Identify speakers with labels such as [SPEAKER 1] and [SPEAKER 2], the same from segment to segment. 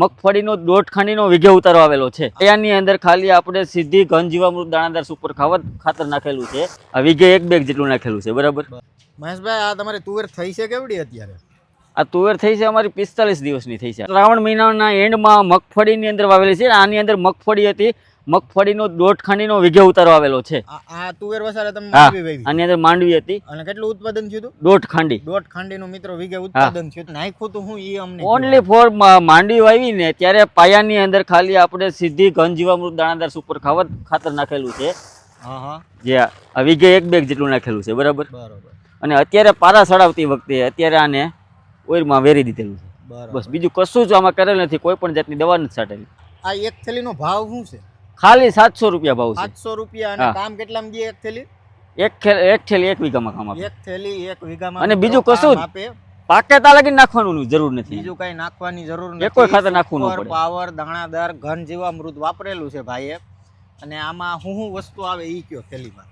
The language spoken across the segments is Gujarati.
[SPEAKER 1] મગફળીનો દોઢ ખાંડીનો વીઘે ઉતારો આવેલો છે. એની અંદર ખાલી આપણે સીધી ઘન જીવામૃત દાણાદાર સુપર ખાવત ખાતર નાખેલું છે. આ વીઘે એક બેગ જેટલું નાખેલું છે બરાબર?
[SPEAKER 2] મહેશભાઈ આ તમારી તુવેર થઈ છે કેવડી અત્યારે?
[SPEAKER 1] આ તુવેર થઈ છે અમારી પિસ્તાલીસ દિવસની થઈ છે. શ્રાવણ મહિનાના એન્ડમાં મગફળીની અંદર વાવેલી છે. આની અંદર મગફળી હતી મગફળીનો દોઢ ખાંડીનો વીઘે ઉતારો આવેલો છે.
[SPEAKER 2] આ તુવેર વસારે તમે માંડવી વાવી
[SPEAKER 1] આની અંદર માંડવી હતી.
[SPEAKER 2] અને કેટલું ઉત્પાદન થયું હતું?
[SPEAKER 1] દોઢ ખાંડી.
[SPEAKER 2] દોઢ ખાંડીનું મિત્રો વીઘે ઉત્પાદન થયું. નાખ્યું તો હું ઈ અમને
[SPEAKER 1] ઓનલી ફોર માંડવી વાવી ને ત્યારે પાયાની અંદર ખાલી આપણે સીધી ઘન જીવામૃત દાણાદાર સુપર ખાવત ખાતર નાખેલું છે. જે આ વીઘે એક બેગ જેટલું નાખેલું છે બરાબર?
[SPEAKER 2] બરોબર.
[SPEAKER 1] અને અત્યારે પારા સડાવતી વખતે અત્યારે આને ઓઈલમાં વેરી દીધેલું છે.
[SPEAKER 2] બરોબર.
[SPEAKER 1] બસ બીજું કશું જ આમાં કરેલ નથી કોઈ પણ જાતની દવા નથી છાટેલી.
[SPEAKER 2] આ એક થેલીનો ભાવ શું છે?
[SPEAKER 1] ખાલી સાતસો રૂપિયા ભાવ છે.
[SPEAKER 2] સાતસો રૂપિયા અને કામ કેટલામાં દે? એક થેલી?
[SPEAKER 1] એક એક થેલી એક વીઘામાં કામ આપે.
[SPEAKER 2] એક થેલી એક વીઘામાં
[SPEAKER 1] અને બીજું કશું
[SPEAKER 2] આપે.
[SPEAKER 1] પાકે તા લગી નાખવાનું જરૂર નથી.
[SPEAKER 2] બીજું કઈ નાખવાની જરૂર નથી.
[SPEAKER 1] કોઈ ખાતર નાખવું ન પડે.
[SPEAKER 2] પાવર દાણાદાર ઘન જીવામૃત વાપરેલું છે ભાઈએ. અને આમાં હું હું વસ્તુ આવે ઈ કયો થેલીમાં?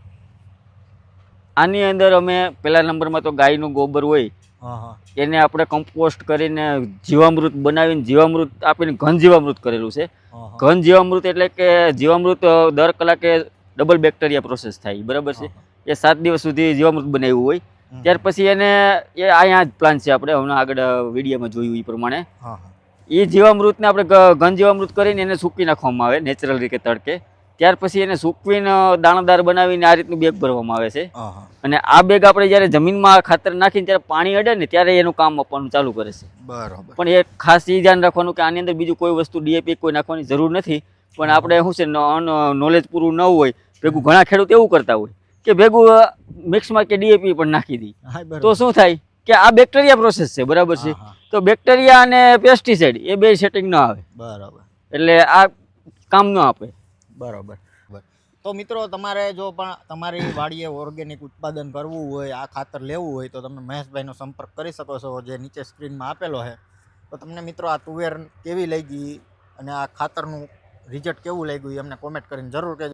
[SPEAKER 1] આની અંદર અમે પહેલા નંબરમાં તો ગાયનું ગોબર હોય એને આપણે કમ્પોસ્ટ કરીને જીવામૃત બનાવીને જીવામૃત આપીને ઘન જીવામૃત કરેલું છે. ઘન જીવામૃત એટલે કે જીવામૃત દર કલાકે ડબલ બેક્ટેરિયા પ્રોસેસ થાય બરાબર છે? એ સાત દિવસ સુધી જીવામૃત બનાવ્યું હોય. ત્યાર પછી એને એ અહીંયા જ પ્લાન છે આપણે હમણાં આગળ વિડીયોમાં જોયું એ પ્રમાણે. એ જીવામૃતને આપણે ઘન જીવામૃત કરીને એને સૂકી નાખવામાં આવે નેચરલ રીતે તડકે. ત્યાર પછી એને સૂકવીને દાણાદાર બનાવીને આ રીતનું બેગ ભરવામાં આવે છે. અને આ બેગ આપણે જ્યારે જમીનમાં ખાતર નાખીને ત્યારે પાણી અડે ને ત્યારે એનું કામ આપવાનું ચાલુ કરે છે.
[SPEAKER 2] બરાબર.
[SPEAKER 1] પણ એ ખાસ એ ધ્યાન રાખવાનું કે આની અંદર બીજું કોઈ વસ્તુ ડીએપી કોઈ નાખવાની જરૂર નથી. પણ આપણે શું છે નોલેજ પૂરું ન હોય ભેગું ઘણા ખેડૂત એવું કરતા હોય કે ભેગું મિક્સમાં કે ડીએપી પણ નાખી દે. તો શું થાય કે આ બેક્ટેરિયા પ્રોસેસ છે બરાબર છે. તો બેક્ટેરિયા અને પેસ્ટિસાઇડ એ બે સેટિંગ ન આવે.
[SPEAKER 2] બરાબર.
[SPEAKER 1] એટલે આ કામ ન આપે.
[SPEAKER 2] બરોબર. તો મિત્રો તમારે જો પણ તમારી વાડીએ ઓર્ગેનિક ઉત્પાદન કરવું હોય આ ખાતર લેવું હોય તો તમે મહેશભાઈનો સંપર્ક કરી શકો છો જે નીચે સ્ક્રીનમાં આપેલો છે. તો તમને મિત્રો આ તુવેર કેવી લાગી અને આ ખાતરનું રિઝલ્ટ કેવું લાગ્યું એ અમને કોમેન્ટ કરીને જરૂર કહેજો.